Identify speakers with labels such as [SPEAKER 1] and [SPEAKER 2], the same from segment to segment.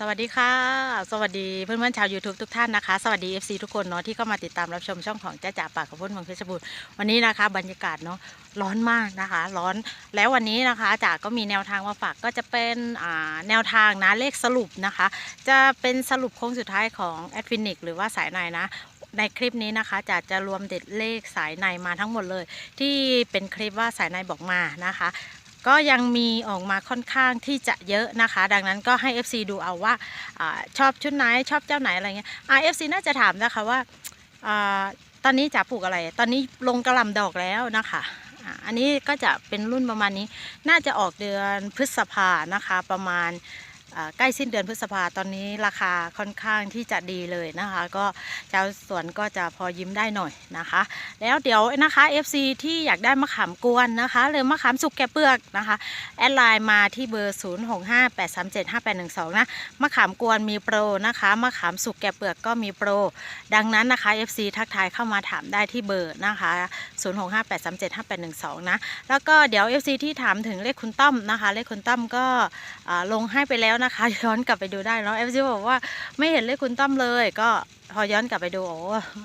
[SPEAKER 1] สวัสดีค่ะ สวัสดีเพื่อนๆชาว YouTube ทุกท่านนะคะ สวัสดี FC ทุกคนเนาะที่เข้ามาติดตามรับชมช่องของจ้าจ๋าปากกับพุ่นของเพชรบูรณ์วันนี้นะคะ บรรยากาศเนาะร้อนมากนะคะ ร้อนแล้ววันนี้นะคะจ๋าก็มีแนวทางมาฝากก็จะเป็นอ่าแนวทางนะเลขสรุปนะคะ จะเป็นสรุปโค้งสุดท้ายของแอดฟินิกหรือว่าสายในนะในคลิปนี้นะคะจะจะรวมเด็ดเลขสายในมาทั้งหมดเลย ที่เป็นคลิปว่าสายในบอกมานะคะ ก็ยังมีออกมาค่อนข้างที่จะเยอะนะคะ ดังนั้นก็ให้ FC ดูเอาว่าอาชอบชุดไหนชอบเจ้าไหนอะไรเงี้ยอ่า FC น่าจะถามนะคะว่าอาตอนนี้จะปลูกอะไร ตอนนี้ลงกระหลำดอกแล้วนะคะอ่าอันนี้ก็จะเป็นรุ่นประมาณนี้ น่าจะออกเดือนพฤษภานะคะประมาณ ใกล้สิ้นเดือนพฤษภาตอนนี้ราคาค่อนข้างที่จะดีเลยนะคะ ก็ชาวสวนก็จะพอยิ้มได้หน่อยนะคะ แล้วเดี๋ยวนะคะ FC ที่อยากได้มะขามกวนนะคะหรือมะขามสุกแกะเปลือกนะคะ แอดไลน์มาที่เบอร์ 0658375812 นะมะขามกวนมีโปรนะคะมะขามสุกแกะเปลือกก็มีโปร ดังนั้นนะคะ FC ทักทายเข้ามาถามได้ที่เบอร์นะคะ 0658375812 นะแล้วก็เดี๋ยว FC ที่ถามถึงเลขคุณต้อมนะคะ เลขคุณต้อมก็ลงให้ไปแล้วนะคะ ย้อนกลับไปดูได้เนาะ FC บอกว่าไม่เห็นเลขคุณต้อมเลยก็พอย้อนกลับไปดูโอ้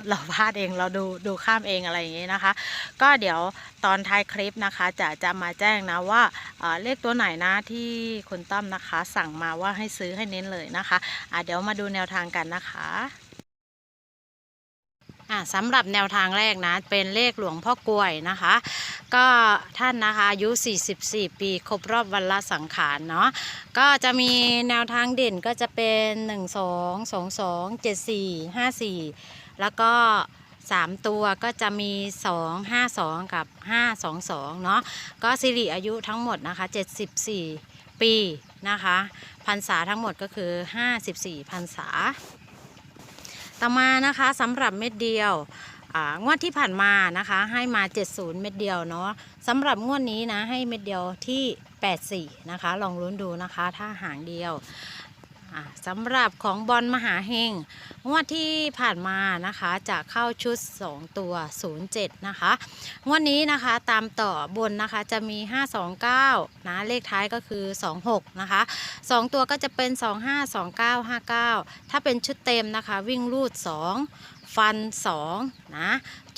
[SPEAKER 1] เราพลาดเองเราดูดูข้ามเองอะไรอย่างงี้นะคะ ก็เดี๋ยวตอนท้ายคลิปนะคะ จะจะมาแจ้งนะว่าอ่าเลขตัวไหนนะที่คุณต้อมนะคะ สั่งมาว่าให้ซื้อให้เน้นเลยนะคะอ่าเดี๋ยวมาดูแนวทางกันนะคะ อ่าสำหรับแนวทางแรกนะ เป็นเลขหลวงพ่อกลวยนะคะ ก็ท่านนะคะอายุ 44 ปีครบรอบวันละสังขารเนาะก็จะมีแนวทางเด่นก็จะเป็น 1 2 2 2 7 4 5 4 แล้วก็3ตัวก็จะมี 2 5 2 กับ 5 2 2 เนาะก็สิริอายุทั้งหมดนะคะ 74 ปีนะคะพรรษาทั้งหมดก็คือ 54พรรษา ต่อมานะคะสำหรับเม็ดเดียวอ่างวดที่ผ่านมานะคะให้มา 70 เม็ดเดียวเนาะสำหรับงวดนี้นะให้เม็ดเดียวที่ 84 นะคะ ลองลุ้นดูนะคะ ถ้าหางเดียว สำหรับของบอลมหาเฮงงวดที่ผ่านมานะคะจะเข้าชุด 2 ตัว 07 นะคะงวดนี้นะคะตามต่อบนนะคะจะมี 529 นะเลขท้ายก็คือ 26 นะคะ 2 ตัวก็จะเป็น 25 29 59 ถ้าเป็นชุดเต็มนะคะวิ่งรูด 2 ฟัน 2 นะ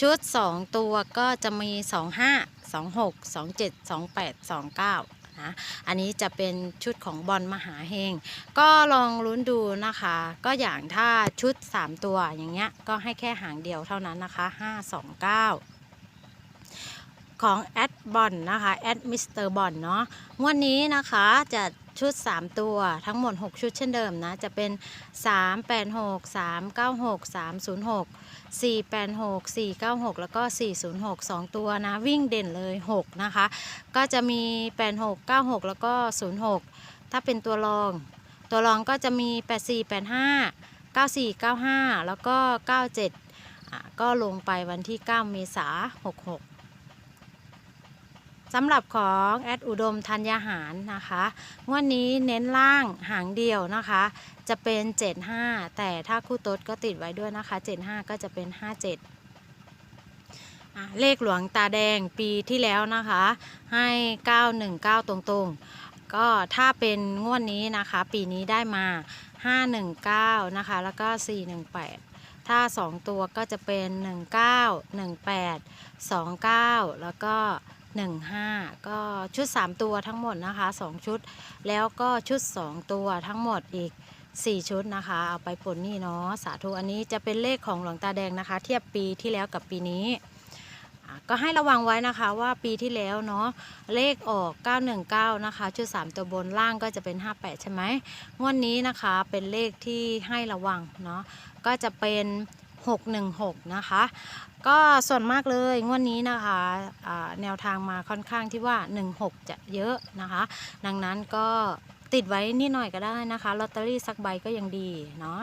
[SPEAKER 1] ชุด 2 ตัวก็จะมี 25 26 27 28 29 นะอันนี้จะเป็นชุดของบอลมหาเฮงก็ลองลุ้นดูนะคะ ก็อย่างถ้าชุด 3 ตัวอย่างเงี้ยก็ให้แค่หางเดียวเท่านั้นนะคะ 529ของแอดบอลนะคะแอดมิสเตอร์บอลเนาะงวดนี้นะคะจะ ชุด 3 ตัวทั้งหมด 6 ชุดเช่นเดิมนะ จะเป็น 3 8 6 3 9 6 3 0 6 4 8 6 4 9 6 แล้วก็ 406 2 ตัวนะ วิ่งเด่นเลย 6 นะคะ ก็จะมี 8 6 9 6 แล้วก็ 06 ถ้าเป็นตัวรอง ตัวรองก็จะมี 84 85 94 95 แล้วก็ 97 ก็ลงไปวันที่ 9 เมษายน66 สำหรับของแอดอุดมธัญญาหารนะคะงวันนี้เน้นล่างหางเดียวนะคะ จะเป็น 75 แต่ถ้าคู่ตดก็ติดไว้ด้วยนะคะ 75 ก็จะเป็น 57เลขหลวงตาแดงปีที่แล้วนะคะ ให้ 919 ตรงๆ ก็ถ้าเป็นงวดนี้นะคะ ปีนี้ได้มา 519 นะคะ แล้วก็ 418 ถ้า 2 ตัวก็จะเป็น 19 18 29 แล้วก็ 15 ก็ชุด 3 ตัวทั้งหมดนะคะ 2 ชุด แล้วก็ชุด 2 ตัวทั้งหมดอีก 4 ชุดนะคะ เอาไปปลนี่เนาะสาธุอันนี้จะเป็นเลขของหลวงตาแดงนะคะ เทียบปีที่แล้วกับปีนี้ก็ให้ระวังไว้นะคะว่าปีที่แล้วเนาะเลขออก 919 นะคะ ชุด 3 ตัวบนล่างก็จะเป็น 58 ใช่ไหมงวดนี้นะคะเป็นเลขที่ให้ระวังเนาะก็จะเป็น 616 นะคะ ก็ส่วนมากเลยงวดนี้นะคะแนวทางมาค่อนข้างที่ว่า 16 จะเยอะนะคะ ดังนั้นก็ติดไว้นิดหน่อยก็ได้นะคะลอตเตอรี่สักใบก็ยังดีเนาะ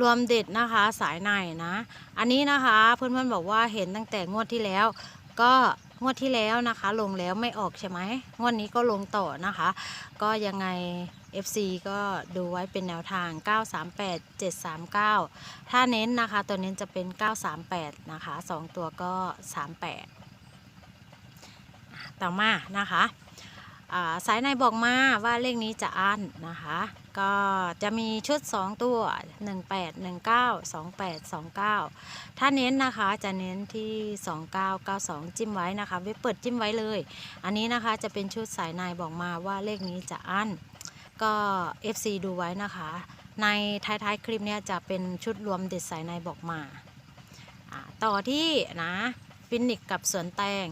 [SPEAKER 1] รวมเด็ดนะคะสายในนะ อันนี้นะคะเพื่อนๆบอกว่าเห็นตั้งแต่งวดที่แล้ว ก็งวดที่แล้วนะคะ ลงแล้วไม่ออกใช่ไหมงวดนี้ก็ลงต่อนะคะ ก็ยังไง FC ก็ดูไว้เป็นแนวทาง 938 739 ถ้าเน้นนะคะ ตัวเน้นจะเป็น 938 นะคะ 2 ตัวก็ 38 ต่อมานะคะาสายในบอกมาว่าเลขนี้จะอั้นนะคะ ก็จะมีชุด 2 ตัว 18 19 28 29 ถ้าเน้นนะคะจะเน้นที่ 2992 จิ้มไว้นะคะไว้เปิดจิ้มไว้เลย อันนี้นะคะจะเป็นชุดสายในบอกมาว่าเลขนี้จะอั้น ก็ FC ดูไว้นะคะ ในท้ายๆคลิปเนี้ยจะเป็นชุดรวมเด็ดสายในบอกมาอ่าต่อที่นะฟินิกกับสวนแตง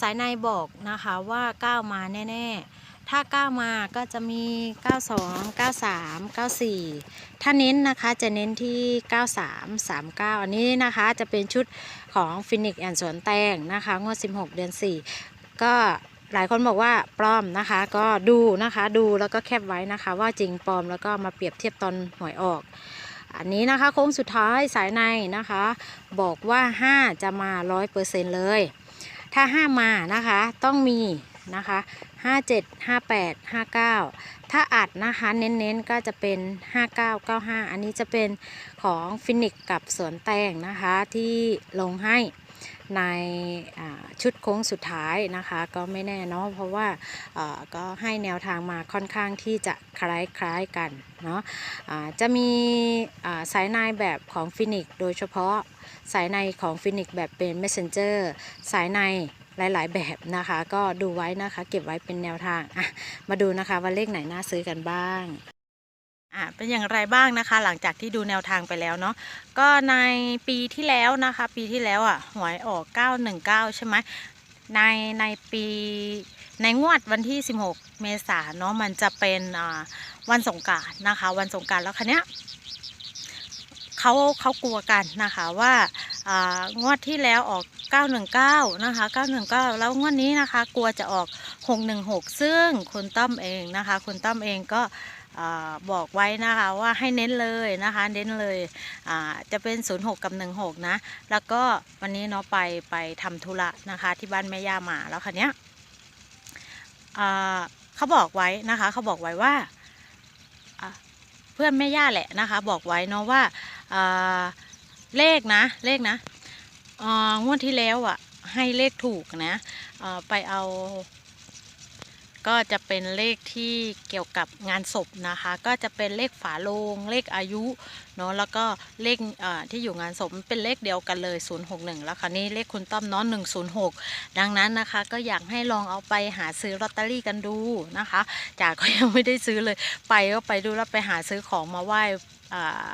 [SPEAKER 1] สายในบอกนะคะว่าก้าวมาแน่ๆ ถ้าก้าวมาก็จะมี 92 93 94 ถ้าเน้นนะคะจะเน้นที่ 93 39 อันนี้นะคะจะเป็นชุดของฟินิกแอนสวนแตงนะคะงวด 16 เดือน 4 ก็ หลายคนบอกว่าปลอมนะคะ ก็ดูนะคะดูแล้วก็แคปไว้นะคะ ว่าจริงปลอมแล้วก็มาเปรียบเทียบตอนหวยออก อันนี้นะคะโค้งสุดท้ายสายในนะคะ บอกว่า 5 จะมา 100%เลย ถ้า 5 มานะคะต้องมีนะคะ57 58 59 ถ้าอัดนะคะเน้นๆก็จะเป็น 5995 อันนี้จะเป็นของฟินิกกับสวนแตงนะคะที่ลงให้ ในชุดโค้งสุดท้ายนะคะ ก็ไม่แน่เนาะเพราะว่าก็ให้แนวทางมาค่อนข้างที่จะคล้ายๆกันเนาะอ่าจะมีสายในแบบของฟินิกโดยเฉพาะสายในของฟินิกแบบเป็น messenger สายในหลายๆแบบนะคะ ก็ดูไว้นะคะ เก็บไว้เป็นแนวทางมาดูนะคะว่าเลขไหนน่าซื้อกันบ้าง อะเป็นอย่างไรบ้างนะคะ หลังจากที่ดูแนวทางไปแล้วเนาะก็ในปีที่แล้วนะคะ ปีที่แล้วอะหวยออก 919 ใช่ไหมในในปีในงวดวันที่ 16 เมษายนเนาะมันจะเป็นอ่าวันสงการนะคะ วันสงการแล้วคันเนี้ยเขาเขากลัวกันนะคะว่าอ่างวดที่แล้วออก 919 นะคะ 919 แล้วงวดนี้นะคะ กลัวจะออก 616 ซึ่งคุณต้อมเองนะคะ คุณต้อมเองก็อบอกไว้นะคะว่าให้เน้นเลยนะคะเน้นเลยจะเป็น 06 กับ 16 นะ แล้วก็วันนี้เนาะไปไปทำธุระนะคะ ที่บ้านแม่ย่ามาแล้วคันเนี้ยเขาบอกไว้นะคะ เขาบอกไว้ว่าเพื่อนแม่ย่าแหละนะคะ บอกไว้เนาะว่าเลขนะเลขนะ งวดที่แล้วอะ ให้เลขถูกนะไปเอา ก็จะเป็นเลขที่เกี่ยวกับงานศพนะคะ ก็จะเป็นเลขฝาโลงเลขอายุเนาะแล้วก็เลขเที่อยู่งานศพเป็นเลขเดียวกันเลย 061 แล้วค่ะนี่เลขคุณต้อมเนาะ106 ดังนั้นนะคะ ก็อยากให้ลองเอาไปหาซื้อลอตเตอรี่กันดูนะคะจากก็ยังไม่ได้ซื้อเลย ไปก็ไปดูแล้วไปหาซื้อของมาไหว้อ่า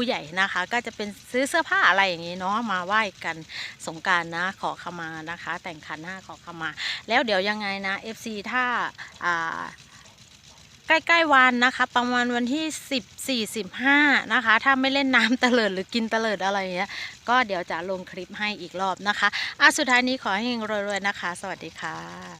[SPEAKER 1] ผู้ใหญ่นะคะ ก็จะเป็นซื้อเสื้อผ้าอะไรอย่างนี้เนาะมาไหว้กันสงกรารนะขอขมานะคะ แต่งขันหน้าขอขมา แล้วเดี๋ยวยังไงนะ FC ถ้าอ่าใกล้ ๆ วันนะคะ ประมาณวันที่10 45นะคะ ถ้าไม่เล่นน้ำเตลิดหรือกินเตลิดอะไรอย่างเงี้ยก็เดี๋ยวจะลงคลิปให้อีกรอบนะคะอะสุดท้ายนี้ขอให้เฮงรวย ๆ นะคะ สวัสดีค่ะ